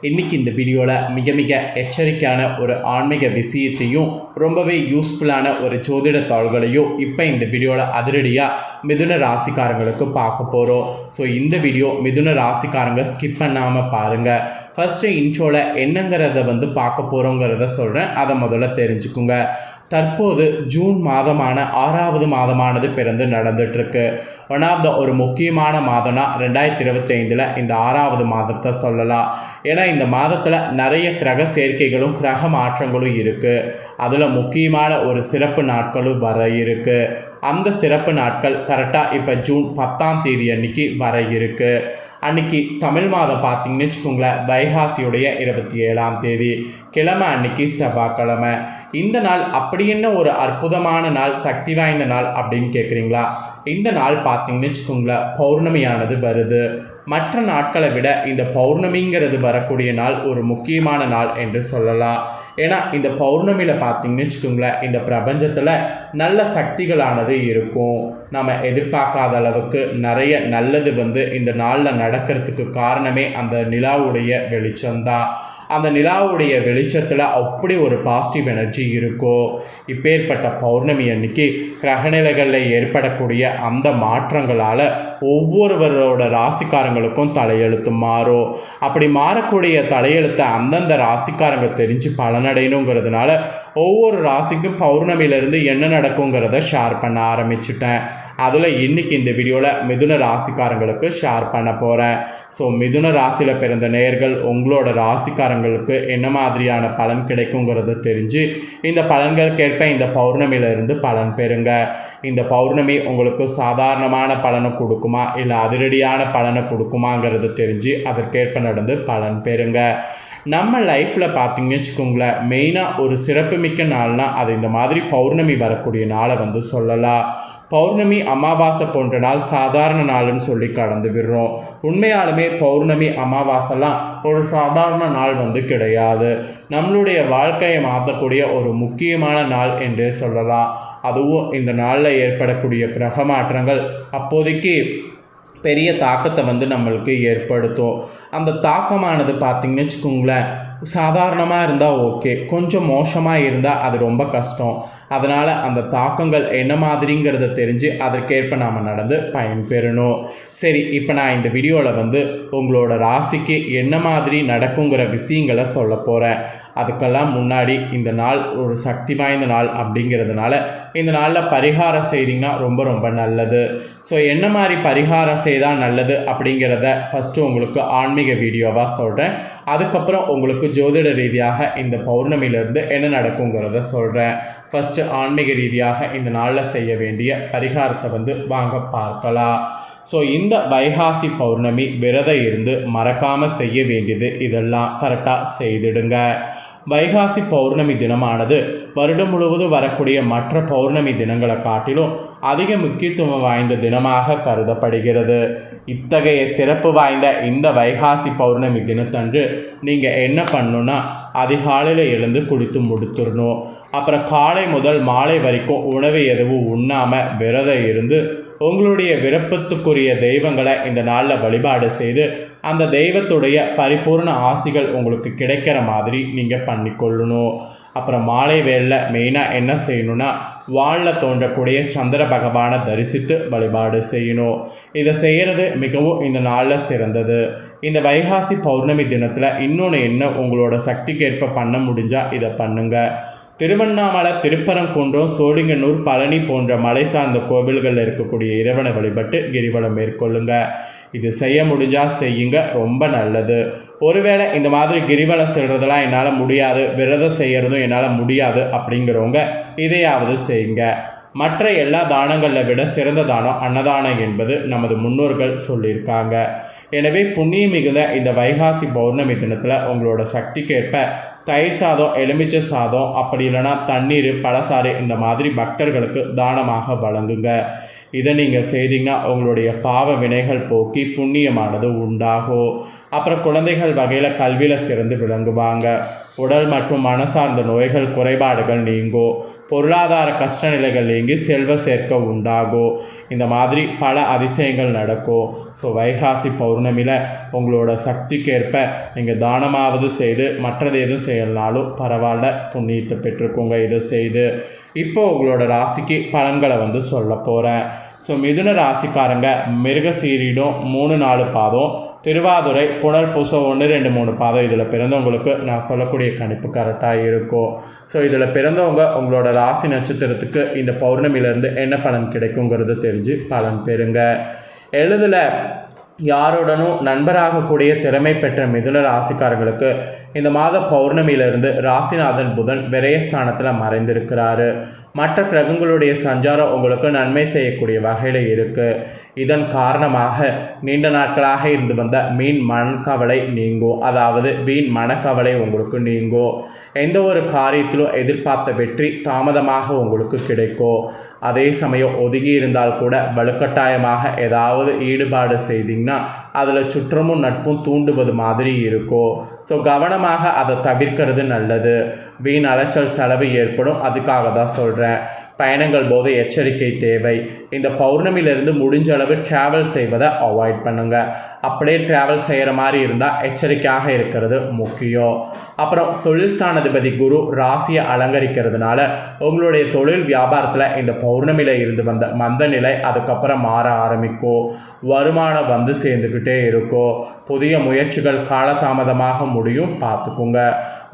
இன்னைக்கு இந்த வீடியோவில் மிக மிக எச்சரிக்கையான ஒரு ஆன்மீக விஷயத்தையும் ரொம்பவே யூஸ்ஃபுல்லான ஒரு ஜோதிட தாள்களையும் இப்போ இந்த வீடியோவில் அதிரடியாக மிதுன ராசிக்காரங்களுக்கு பார்க்க போகிறோம் ஸோ இந்த வீடியோ மிதுன ராசிக்காரங்க ஸ்கிப் பண்ணாமல் பாருங்கள் ஃபஸ்ட்டு இன்ட்ரோவில் என்னங்கிறத வந்து பார்க்க போகிறோங்கிறத சொல்கிறேன் அதை முதல்ல தெரிஞ்சுக்குங்க. தற்போது ஜூன் மாதமான ஆறாவது மாதமானது பிறந்து நடந்துட்டுருக்கு. ஒன் ஆஃப் த ஒரு முக்கியமான மாதம்னா ரெண்டாயிரத்தி இருபத்தைந்தில் இந்த ஆறாவது மாதத்தை சொல்லலாம். ஏன்னா இந்த மாதத்தில் நிறைய கிரக சேர்க்கைகளும் கிரக மாற்றங்களும் இருக்குது அதில் முக்கியமான ஒரு சிறப்பு நாட்களும் வர இருக்குது அந்த சிறப்பு நாட்கள் கரெக்டாக இப்போ ஜூன் பத்தாம் தேதி அன்னைக்கு வர இருக்குது அன்னைக்கு தமிழ் மாதம் பார்த்தீங்கன்னு வச்சுக்கோங்களேன் வைகாசியுடைய இருபத்தி ஏழாம் தேதி கிழமை அன்னைக்கு செவ்வாய்க்கிழமை. இந்த நாள் அப்படி என்ன ஒரு அற்புதமான நாள் சக்தி வாய்ந்த நாள் அப்படின்னு கேட்குறீங்களா இந்த நாள் பார்த்தீங்கன்னு வச்சுக்கோங்களேன் பௌர்ணமியானது வருது. மற்ற நாட்களை விட இந்த பௌர்ணமிங்கிறது வரக்கூடிய நாள் ஒரு முக்கியமான நாள் என்று சொல்லலாம். ஏன்னா இந்த பௌர்ணமியில் பார்த்தீங்கன்னு வச்சுக்கோங்களேன் இந்த பிரபஞ்சத்தில் நல்ல சக்திகளானது இருக்கும். நம்ம எதிர்பார்க்காத அளவுக்கு நிறைய நல்லது வந்து இந்த நாளில் நடக்கிறதுக்கு காரணமே அந்த நிலாவுடைய வெளிச்சம்தான். அந்த நிலாவுடைய வெளிச்சத்தில் அப்படி ஒரு பாசிட்டிவ் எனர்ஜி இருக்கோ? இப்பேற்பட்ட பௌர்ணமி அன்னைக்கு கிரகநிலைகளில் ஏற்படக்கூடிய அந்த மாற்றங்களால் ஒவ்வொருவரோட ராசிக்காரங்களுக்கும் தலையெழுத்து மாறும். அப்படி மாறக்கூடிய தலையெழுத்தை அந்தந்த ராசிக்காரங்க தெரிஞ்சு பலனடையணுங்கிறதுனால ஒவ்வொரு ராசிக்கும் பௌர்ணமியிலேருந்து என்ன நடக்குங்கிறத ஷேர் பண்ண ஆரம்பிச்சிட்டேன். அதில் இன்றைக்கி இந்த வீடியோவில் மிதுன ராசிக்காரங்களுக்கு ஷேர் பண்ண போகிறேன் ஸோ மிதுன ராசியில் பிறந்த நேயர்கள் உங்களோட ராசிக்காரங்களுக்கு என்ன மாதிரியான பலன் கிடைக்குங்கிறத தெரிஞ்சு இந்த பலன்களுக்கேற்ப இந்த பௌர்ணமியிலிருந்து பலன் பெறுங்க. இந்த பௌர்ணமி உங்களுக்கு சாதாரணமான பலனை கொடுக்குமா? இல்லை அதிரடியான பலனை கொடுக்குமாங்கிறது தெரிஞ்சு அதற்கேற்ப நடந்து பலன் பெறுங்க. நம்ம லைஃப்பில் பார்த்தீங்கன்னு வச்சுக்கோங்களேன் மெயினாக ஒரு சிறப்புமிக்க நாள்னால் அது இந்த மாதிரி பௌர்ணமி வரக்கூடிய நாளை வந்து சொல்லலாம். பௌர்ணமி அமாவாசை போன்ற நாள் சாதாரண நாள்னு சொல்லி கடந்து விடுறோம். உண்மையாலுமே பௌர்ணமி அமாவாசைலாம் ஒரு சாதாரண நாள் வந்து கிடையாது. நம்மளுடைய வாழ்க்கையை மாற்றக்கூடிய ஒரு முக்கியமான நாள் என்றே சொல்லலாம். அதுவும் இந்த நாளில் ஏற்படக்கூடிய கிரக மாற்றங்கள் அப்போதைக்கு பெரிய தாக்கத்தை வந்து நம்மளுக்கு ஏற்படுத்தும். அந்த தாக்கமானது பார்த்திங்கன்னு வச்சுக்கோங்களேன் சாதாரணமாக இருந்தால் ஓகே. கொஞ்சம் மோசமாக இருந்தால் அது ரொம்ப கஷ்டம். அதனால் அந்த தாக்கங்கள் என்ன மாதிரிங்கிறத தெரிஞ்சு அதற்கேற்ப நாம் நடந்து பயன்பெறணும். சரி இப்போ நான் இந்த வீடியோவில் வந்து உங்களோட ராசிக்கு என்ன மாதிரி நடக்குங்கிற விஷயங்களை சொல்ல போகிறேன் அதுக்கெல்லாம் முன்னாடி இந்த நாள் ஒரு சக்தி வாய்ந்த நாள் அப்படிங்கிறதுனால இந்த நாளில் பரிகாரம் செய்திங்கன்னா ரொம்ப ரொம்ப நல்லது. ஸோ என்ன மாதிரி பரிகாரம் செய்தால் நல்லது அப்படிங்கிறத ஃபஸ்ட்டு உங்களுக்கு ஆன்மீக வீடியோவாக சொல்கிறேன் அதுக்கப்புறம் உங்களுக்கு ஜோதிட ரீதியாக இந்த பௌர்ணமியிலேருந்து என்ன நடக்குங்கிறத சொல்கிறேன் ஃபஸ்ட்டு ஆன்மீக ரீதியாக இந்த நாளில் செய்ய வேண்டிய பரிகாரத்தை வந்து வாங்க பார்க்கலாம். ஸோ இந்த வைகாசி பௌர்ணமி விரதம் இருந்து மறக்காமல் செய்ய வேண்டியது இதெல்லாம் கரெக்டாக செய்திடுங்க. வைகாசி பௌர்ணமி தினமானது வருடம் முழுவதும் வரக்கூடிய மற்ற பௌர்ணமி தினங்களை காட்டிலும் அதிக முக்கியத்துவம் வாய்ந்த தினமாக கருதப்படுகிறது. இத்தகைய சிறப்பு வாய்ந்த இந்த வைகாசி பௌர்ணமி தினத்தன்று நீங்கள் என்ன பண்ணணுன்னா அதிகாலையில் எழுந்து குளித்து முடித்துடணும். அப்புறம் காலை முதல் மாலை வரைக்கும் உணவு எதுவும் உண்ணாமல் விரதம் இருந்து உங்களுடைய விருப்பத்துக்குரிய தெய்வங்களை இந்த நாளில் வழிபாடு செய்து அந்த தெய்வத்துடைய பரிபூர்ண ஆசிகள் உங்களுக்கு கிடைக்கிற மாதிரி நீங்கள் பண்ணிக்கொள்ளணும். அப்புறம் மாலை வேளில் மெயினாக என்ன செய்யணும்னா வாளில் தோன்றக்கூடிய சந்திர பகவானை தரிசித்து வழிபாடு செய்யணும். இதை செய்கிறது மிகவும் இந்த நாளில் சிறந்தது. இந்த வைகாசி பௌர்ணமி தினத்தில் இன்னொன்று என்ன உங்களோட சக்திக்கேற்ப பண்ண முடிஞ்சால் இதை பண்ணுங்கள் திருவண்ணாமலை திருப்பரங்குன்றம் சோழிங்கநூர் பழனி போன்ற மலை சார்ந்த கோவில்களில் இருக்கக்கூடிய இறைவனை வழிபட்டு கிரிவலம் மேற்கொள்ளுங்கள் இது செய்ய முடிஞ்சால் செய்யுங்க ரொம்ப நல்லது. ஒருவேளை இந்த மாதிரி கிரிவலம் செல்றதெல்லாம் என்னால் முடியாது விரதம் செய்கிறதும் என்னால் முடியாது அப்படிங்கிறவங்க இதையாவது செய்யுங்க. மற்ற எல்லா தானங்களை விட சிறந்த தானம் அன்னதானம் என்பது நமது முன்னோர்கள் சொல்லியிருக்காங்க. எனவே புண்ணியம் மிகுந்த இந்த வைகாசி பௌர்ணமி தினத்தில் உங்களோட சக்திக்கேற்ப தயிர் சாதம் எலுமிச்சை சாதம் அப்படி இல்லைன்னா தண்ணீர் பழசாறு இந்த மாதிரி பக்தர்களுக்கு தானமாக வழங்குங்க. இதை நீங்கள் செய்தீங்கன்னா உங்களுடைய பாவ வினைகள் போக்கி புண்ணியமானது உண்டாகும் அப்புறம் குழந்தைகள் வகையில் கல்வியில் சிறந்து விளங்குவாங்க. உடல் மற்றும் மனசார்ந்த நோய்கள் குறைபாடுகள் நீங்கும் பொருளாதார கஷ்ட நிலைகள் நீங்கி செல்வ சேர்க்க உண்டாகும் இந்த மாதிரி பல அதிசயங்கள் நடக்கும். ஸோ வைகாசி பௌர்ணமியில் உங்களோட சக்திக்கேற்ப நீங்கள் தானமாவது செய்து மற்றது எதுவும் செய்யலனாலும் பரவாயில்ல புண்ணியத்தை பெற்றுக்கோங்க இதை செய்து. இப்போ உங்களோட ராசிக்கு பலன்களை வந்து சொல்ல போகிறேன் ஸோ மிதுன ராசிக்காரங்க மிருகசீரிடம் மூணு நாலு பாதம் திருவாதுரை புனர் பூசம் ஒன்று ரெண்டு மூணு பாதம் இதில் பிறந்தவங்களுக்கு நான் சொல்லக்கூடிய கணிப்பு கரெக்டாக இருக்கும். ஸோ இதில் பிறந்தவங்க உங்களோட ராசி நட்சத்திரத்துக்கு இந்த பௌர்ணமியிலேருந்து என்ன பலன் கிடைக்குங்கிறத தெரிஞ்சு பலன் பெறுங்க. எழுதில் யாருடனும் நண்பராகக்கூடிய திறமை பெற்ற மிதுன ராசிக்காரங்களுக்கு இந்த மாத பௌர்ணமியிலிருந்து ராசிநாதன் புதன் விரயஸ்தானத்தில் மறைந்திருக்கிறாரு. மற்ற கிரகங்களுடைய சஞ்சாரம் உங்களுக்கு நன்மை செய்யக்கூடிய வகையில் இருக்குது இதன் காரணமாக நீண்ட நாட்களாக இருந்து வந்த மீன் மனக்கவலை நீங்கும் அதாவது வீண் மனக்கவலை உங்களுக்கு நீங்கும் எந்த ஒரு காரியத்திலும் எதிர்பார்த்த வெற்றி தாமதமாக உங்களுக்கு கிடைக்கும் அதே சமயம் ஒதுங்கி இருந்தால் கூட வலுக்கட்டாயமாக ஏதாவது ஈடுபாடு செய்தீங்கன்னா அதில் சுற்றமும் நட்பும் தூண்டுவது மாதிரி இருக்கும் ஸோ கவனமாக அதை தவிர்க்கிறது நல்லது. வீண் அலைச்சல் செலவு ஏற்படும். அதுக்காக தான் சொல்கிறேன் பயணங்கள் போது எச்சரிக்கை தேவை. இந்த பௌர்ணமியிலிருந்து முடிஞ்ச அளவு ட்ராவல் செய்வதை அவாய்ட் பண்ணுங்கள் அப்படியே ட்ராவல் செய்கிற மாதிரி இருந்தால் எச்சரிக்கையாக இருக்கிறது முக்கியம். அப்புறம் தொழில் ஸ்தானாதிபதி குரு ராசியை அலங்கரிக்கிறதுனால உங்களுடைய தொழில் வியாபாரத்தில் இந்த பௌர்ணமியில் இருந்து வந்த மந்த நிலை அதுக்கப்புறம் மாற ஆரம்பிக்கும் வருமானம் வந்து சேர்ந்துக்கிட்டே இருக்கும் புதிய முயற்சிகள் காலதாமதமாக முடியும் பார்த்துக்குங்க.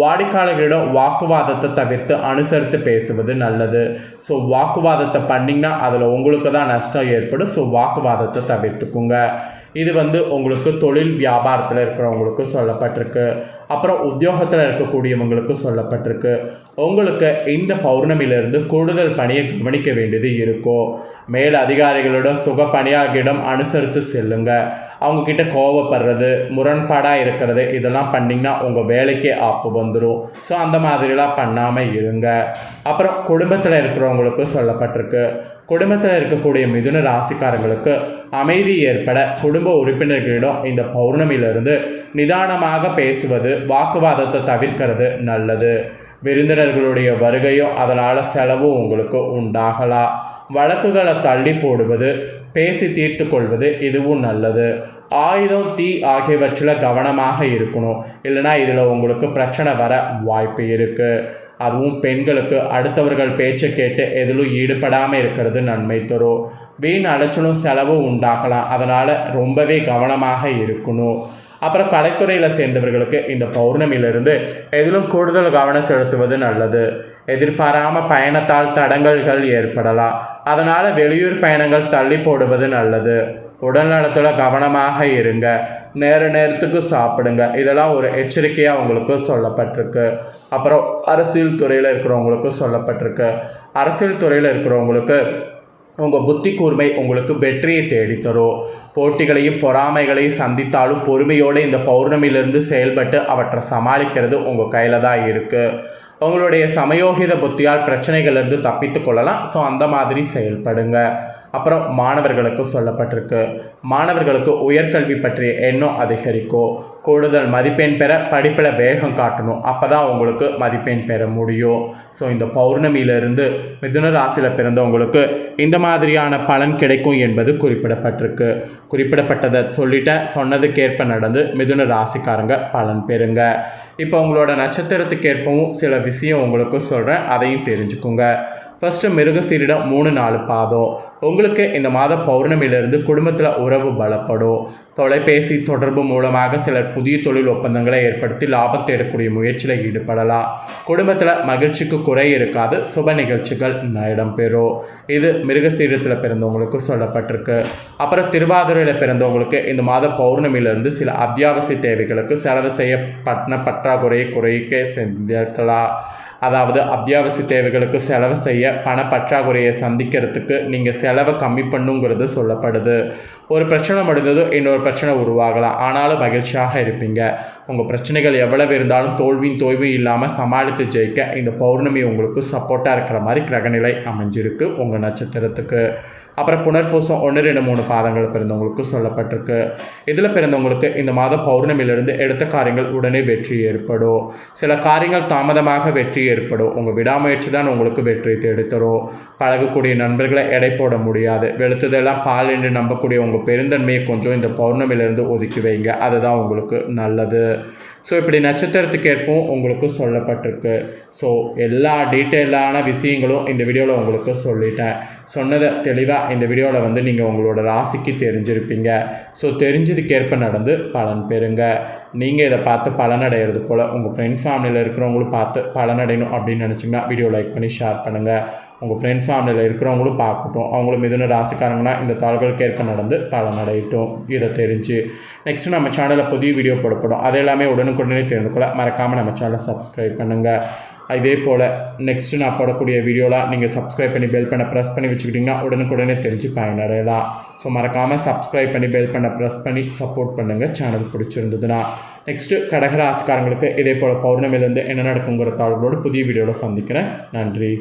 வாடிக்கையாளர்களிடம் வாக்குவாதத்தை தவிர்த்து அனுசரித்து பேசுவது நல்லது. ஸோ வாக்குவாதத்தை பண்ணிங்கன்னா அதில் உங்களுக்கு தான் நஷ்டம் ஏற்படும். ஸோ வாக்குவாதத்தை தவிர்த்துக்குங்க. இது வந்து உங்களுக்கு தொழில் வியாபாரத்தில் இருக்கிறவங்களுக்கு சொல்லப்பட்டிருக்கு. அப்புறம் உத்தியோகத்தில் இருக்கக்கூடியவங்களுக்கு சொல்லப்பட்டிருக்கு. உங்களுக்கு இந்த பௌர்ணமியிலிருந்து கூடுதல் பணியை கவனிக்க வேண்டியது இருக்கும் மேல் அதிகாரிகளிடம் சுக பணியாகிடம் அனுசரித்து செல்லுங்க. அவங்கக்கிட்ட கோவப்படுறது முரண்பாடாக இருக்கிறது இதெல்லாம் பண்ணிங்கன்னா உங்கள் வேலைக்கே ஆப்பு வந்துடும் ஸோ அந்த மாதிரிலாம் பண்ணாமல் இருங்க. அப்புறம் குடும்பத்தில் இருக்கிறவங்களுக்கு சொல்லப்பட்டிருக்கு. குடும்பத்தில் இருக்கக்கூடிய மிதுன ராசிக்காரங்களுக்கு அமைதி ஏற்பட குடும்ப உறுப்பினர்களிடம் இந்த பௌர்ணமியிலிருந்து நிதானமாக பேசுவது வாக்குவாதத்தை தவிர்க்கிறது நல்லது. விருந்தினர்களுடைய வருகையும் அதனால் செலவும் உங்களுக்கு உண்டாகலாம் வழக்குகளை தள்ளி போடுவது பேசி தீர்த்து கொள்வது இதுவும் நல்லது. ஆயுதம் தீ ஆகியவற்றில் கவனமாக இருக்கணும். இல்லைனா இதில் உங்களுக்கு பிரச்சனை வர வாய்ப்பு இருக்குது அதுவும் பெண்களுக்கு அடுத்தவர்கள் பேச்சை கேட்டு எதிலும் ஈடுபடாமல் இருக்கிறது நன்மை தரும். வீண் அலைச்சலும் செலவும் உண்டாகலாம். அதனால் ரொம்பவே கவனமாக இருக்கணும். அப்புறம் கலைத்துறையில் சேர்ந்தவர்களுக்கு இந்த பௌர்ணமியிலிருந்து எதிலும் கூடுதல் கவனம் செலுத்துவது நல்லது. எதிர்பாராம பயணத்தால் தடங்கல்கள் ஏற்படலாம். அதனால் வெளியூர் பயணங்கள் தள்ளி போடுவது நல்லது. உடல் நலத்தில் கவனமாக இருங்க. நேர நேரத்துக்கு சாப்பிடுங்க. இதெல்லாம் ஒரு எச்சரிக்கையாக உங்களுக்கு சொல்லப்பட்டிருக்கு. அப்புறம் அரசியல் துறையில் இருக்கிறவங்களுக்கு சொல்லப்பட்டிருக்கு. அரசியல் துறையில் இருக்கிறவங்களுக்கு உங்கள் புத்தி கூர்மை உங்களுக்கு வெற்றியை தேடித்தரும் போட்டிகளையும் பொறாமைகளையும் சந்தித்தாலும் பொறுமையோடு இந்த பௌர்ணமியிலிருந்து செயல்பட்டு அவற்றை சமாளிக்கிறது உங்கள் கையில் தான் இருக்குது உங்களுடைய சமயோகித புத்தியால் பிரச்சனைகள்லேருந்து தப்பித்து கொள்ளலாம். ஸோ அந்த மாதிரி செயல்படுங்க. அப்புறம் மாணவர்களுக்கு சொல்லப்பட்டிருக்கு. மாணவர்களுக்கு உயர்கல்வி பற்றிய எண்ணம் அதிகரிக்கும் கூடுதல் மதிப்பெண் பெற படிப்பில் வேகம் காட்டணும். அப்போ தான் உங்களுக்கு மதிப்பெண் பெற முடியும். ஸோ இந்த பௌர்ணமியிலிருந்து மிதுன ராசியில் பிறந்தவங்களுக்கு இந்த மாதிரியான பலன் கிடைக்கும் என்பது குறிப்பிடப்பட்டிருக்கு. குறிப்பிடப்பட்டதை சொல்லிட்டேன் சொன்னதுக்கேற்ப நடந்து மிதுன ராசிக்காரங்க பலன் பெறுங்க. இப்போ உங்களோட நட்சத்திரத்துக்கேற்பவும் சில விஷயம் உங்களுக்கு சொல்கிறேன் அதையும் தெரிஞ்சுக்கோங்க. ஃபஸ்ட்டு மிருகசீரிடம் மூணு நாலு பாதம். உங்களுக்கு இந்த மாத பௌர்ணமியிலிருந்து குடும்பத்தில் உறவு பலப்படும். தொலைபேசி தொடர்பு மூலமாக சிலர் புதிய தொழில் ஒப்பந்தங்களை ஏற்படுத்தி லாபத்தை எடுக்கக்கூடிய முயற்சியில் ஈடுபடலாம். குடும்பத்தில் மகிழ்ச்சிக்கு குறை இருக்காது சுப நிகழ்ச்சிகள் இடம்பெறும் இது மிருகசீரத்தில் பிறந்தவங்களுக்கு சொல்லப்பட்டிருக்கு. அப்புறம் திருவாதிரையில் பிறந்தவங்களுக்கு இந்த மாத பௌர்ணமியிலிருந்து சில அத்தியாவசிய தேவைகளுக்கு செலவு செய்யப்பட்ட பற்றாக்குறையை குறைக்க செஞ்சிருக்கலாம். அதாவது அத்தியாவசிய தேவைகளுக்கு செலவு செய்ய பண பற்றாக்குறையை சந்திக்கிறதுக்கு நீங்கள் செலவை கம்மி பண்ணுங்கிறது சொல்லப்படுது. ஒரு பிரச்சனை முடிந்ததும் இன்னொரு பிரச்சனை உருவாகலாம். ஆனாலும் மகிழ்ச்சியாக இருப்பீங்க. உங்கள் பிரச்சனைகள் எவ்வளவு இருந்தாலும் தோல்வியும் தோய்வும் இல்லாமல் சமாளித்து ஜெயிக்க இந்த பௌர்ணமி உங்களுக்கு சப்போர்ட்டாக இருக்கிற மாதிரி கிரகநிலை அமைஞ்சிருக்கு உங்கள் நட்சத்திரத்துக்கு. அப்புறம் புனர்பூசம் ஒன்று ரெண்டு மூணு பாதங்கள் பிறந்தவங்களுக்கு சொல்லப்பட்டிருக்கு. இதில் பிறந்தவங்களுக்கு இந்த மாத பௌர்ணமியிலிருந்து எடுத்த காரியங்கள் உடனே வெற்றி ஏற்படும். சில காரியங்கள் தாமதமாக வெற்றி ஏற்படும். உங்கள் விடாமுயற்சி தான் உங்களுக்கு வெற்றி தேடித்தரும். பழகக்கூடிய நண்பர்களை எடை போட முடியாது. வெளுத்ததெல்லாம் பால் என்று நம்பக்கூடிய உங்கள் பெருந்தன்மையை கொஞ்சம் இந்த பௌர்ணமியிலிருந்து ஒதுக்கி வைங்க. அதுதான் உங்களுக்கு நல்லது. ஸோ இப்படி நட்சத்திரத்துக்கேற்பும் உங்களுக்கு சொல்லப்பட்டிருக்கு. ஸோ எல்லா டீட்டெயிலான விஷயங்களும் இந்த வீடியோவில் உங்களுக்கு சொல்லிட்டேன். சொன்னதை தெளிவாக இந்த வீடியோவில் வந்து நீங்கள் உங்களோட ராசிக்கு தெரிஞ்சிருப்பீங்க. ஸோ தெரிஞ்சதுக்கேற்ப நடந்து பலன் பெறுங்க. நீங்கள் இதை பார்த்து பலனடைகிறது போல் உங்கள் ஃப்ரெண்ட்ஸ் ஃபேமிலியில் இருக்கிறவங்களும் பார்த்து பலனடையணும் அப்படின்னு நினச்சிங்கன்னா வீடியோ லைக் பண்ணி ஷேர் பண்ணுங்கள் உங்கள் ஃப்ரெண்ட்ஸ் ஃபேமிலியில் இருக்கிறவங்களும் பார்க்கட்டும். அவங்களும் மிதுன ராசிக்காரங்கன்னா இந்த தாள்களுக்கு ஏற்ப நடந்து பலனடையட்டும். இதை தெரிஞ்சு. நெக்ஸ்ட்டு நம்ம சேனலில் புதிய வீடியோ போடப்படும். அது எல்லாமே உடனுக்குடனே தெரிந்து கொள்ள மறக்காமல் நம்ம சேனலை சப்ஸ்கிரைப் பண்ணுங்கள் இதே போல் நெக்ஸ்ட்டு நான் போடக்கூடிய வீடியோலாம் நீங்கள் சப்ஸ்கிரைப் பண்ணி பெல் பண்ண ப்ரெஸ் பண்ணி வச்சுக்கிட்டிங்கன்னா உடனுக்குடனே தெரிஞ்சு பயனடையலாம். ஸோ மறக்காமல் சப்ஸ்கிரைப் பண்ணி பெல் பண்ண ப்ரெஸ் பண்ணி சப்போர்ட் பண்ணுங்கள் சேனல் பிடிச்சிருந்ததுன்னா. நெக்ஸ்ட்டு கடகராசிக்காரங்களுக்கு இதே போல் பௌர்ணமிலேருந்து என்ன நடக்குங்கிற தாள்களோடு புதிய வீடியோவில் சந்திக்கிறேன். நன்றி.